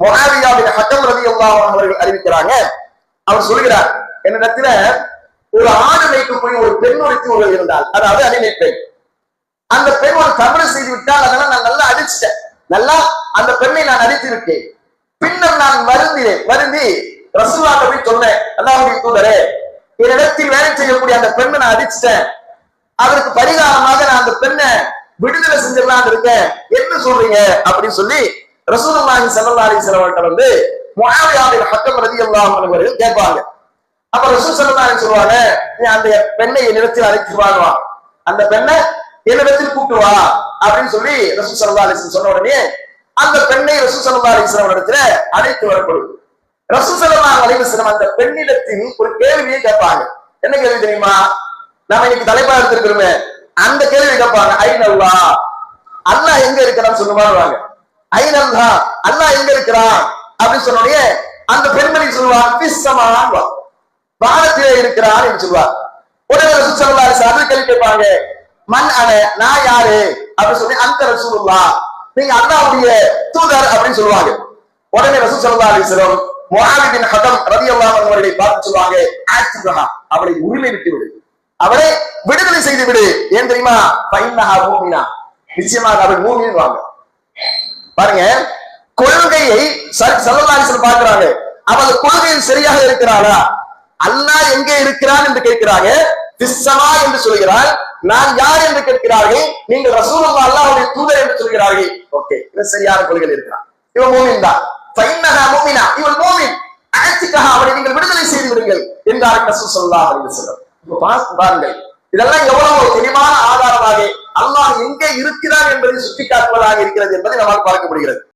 மொஹாவியாவின் ஹக்கம் ரதி அவர்கள் அறிவிக்கிறாங்க. அவர் சொல்கிறார் என்னிடத்துல ஒரு ஆடு மேய்க்க போய் ஒரு பெண் ஒருத்தி ஒருவர் இருந்தால் அதாவது அடிமை பெண் அந்த பெண் ஒரு தவறு செய்து விட்டால் அதெல்லாம் நான் நல்லா அடிச்சிட்டேன். நல்லா அந்த பெண்ணை நான் அடித்து விட்டேன். பின்னர் நான் வருந்தினேன். வருந்தி ரசூலாக போய் சொன்னேன் அல்லாஹுடைய தூதரே என்னிடத்தில் வேலை செய்யக்கூடிய அந்த பெண்ணை நான் அடிச்சிட்டேன். அதற்கு பரிகாரமாக நான் அந்த பெண்ணை விடுதலை செஞ்சிடலாம் இருக்கேன். என்ன சொல்றீங்க? அப்படின்னு சொல்லி ரசூலுல்லாஹி ஸல்லல்லாஹு அலைஹி வஸல்லம் வந்து முஆவியாவின் ஹக்கம் ரலியல்லாஹு அன்ஹு அவர்கள் கேட்பாங்க. அப்ப ரசூல் ஸல்லல்லாஹு அலைஹி சொல்லுவாங்க நீ அந்த பெண்ணை என்னிடத்தில் அழைத்து வாங்குவா அந்த பெண்ணை என்னிடத்தில் கூட்டு வா அப்படின்னு சொல்லி ரசூல் ஸல்லல்லாஹு அலைஹி வஸல்லம் சொன்ன உடனே அந்த பெண்ணை ரசூல் ஸல்லல்லாஹு அலைஹி வஸல்லம் இடத்துல அழைத்து வரப்படும். ரசூல் ஸல்லல்லாஹு அலைஹி வஸல்லம் அந்த பெண்ணிடத்தில் ஒரு கேள்வியை கேட்பாங்க. என்ன கேள்வி தெரியுமா? நாம இன்னைக்கு தலைப்பா எடுத்திருக்கிறோமே அந்த கேள்வி கேட்பாங்க ஐநல்லா அல்லாஹ் எங்க இருக்கிறான்னு சொல்லுவாங்க ஐநல்லா அல்லா எங்க இருக்கிறான் அப்படின்னு சொன்ன அந்த பெண்மணி சொல்லுவா பிசமான் வானத்திலே இருக்கிறான் என்று சொல்வார் உடனே ரசூல் ஸல்லல்லாஹு அலைஹி வஸல்லம் கேள்வி கேட்பாங்க மண் அன நான் யாரு? அப்படின்னு சொல்லி அந்த ரசூல்லா நீங்க அல்லாவுடைய தூதர் அப்படின்னு சொல்லுவாங்க. உடனே ரசூல் ஸல்லல்லாஹு அலைஹி வஸல்லம் ஹதம் ரவி அன்ஹு அவர்களை பார்த்து சொல்லுவாங்க ஆத்திகா அவளை உரிமை விட்டு விடு அவளை விடுதலை செய்து விடு. ஏன் தெரியுமா? பைன்னஹா மூமினா. நிச்சயமாக அவள் மூமின் வாங்க பாருங்க கொள்கையை சல்லல்லாஹு பார்க்கிறாங்க. அந்த கொள்கையில் சரியாக இருக்கிறாரா அல்லா எங்கே இருக்கிறான் என்று கேட்கிறாங்க. திஸ்ஸமா என்று சொல்கிறார். நான் யார் என்று கேட்கிறார்கள்? நீங்கள் ரசூலுல்லாஹ் அல்லாஹ்வுடைய தூதர் என்று சொல்கிறார்கள். ஓகே இது சரியான கொள்கை இருக்கிறான். இவன் மூமின் தான். ஃபைன்னஹா மூமினா இவன் மூமின். அழைச்சிக்காக அவனை நீங்கள் விடுதலை செய்து விடுங்கள் என்றார்கள் ரசூல் சொல்லா அப்படின்னு வஸல்லம். இப்ப பாருங்கள் இதெல்லாம் எவ்வளவு தெளிவான ஆதாரமாக அல்லாஹ் எங்கே இருக்கிறார் என்பதை சுட்டிக்காட்டுவதாக இருக்கிறது என்பதை நம்மால் பார்க்க முடிகிறது.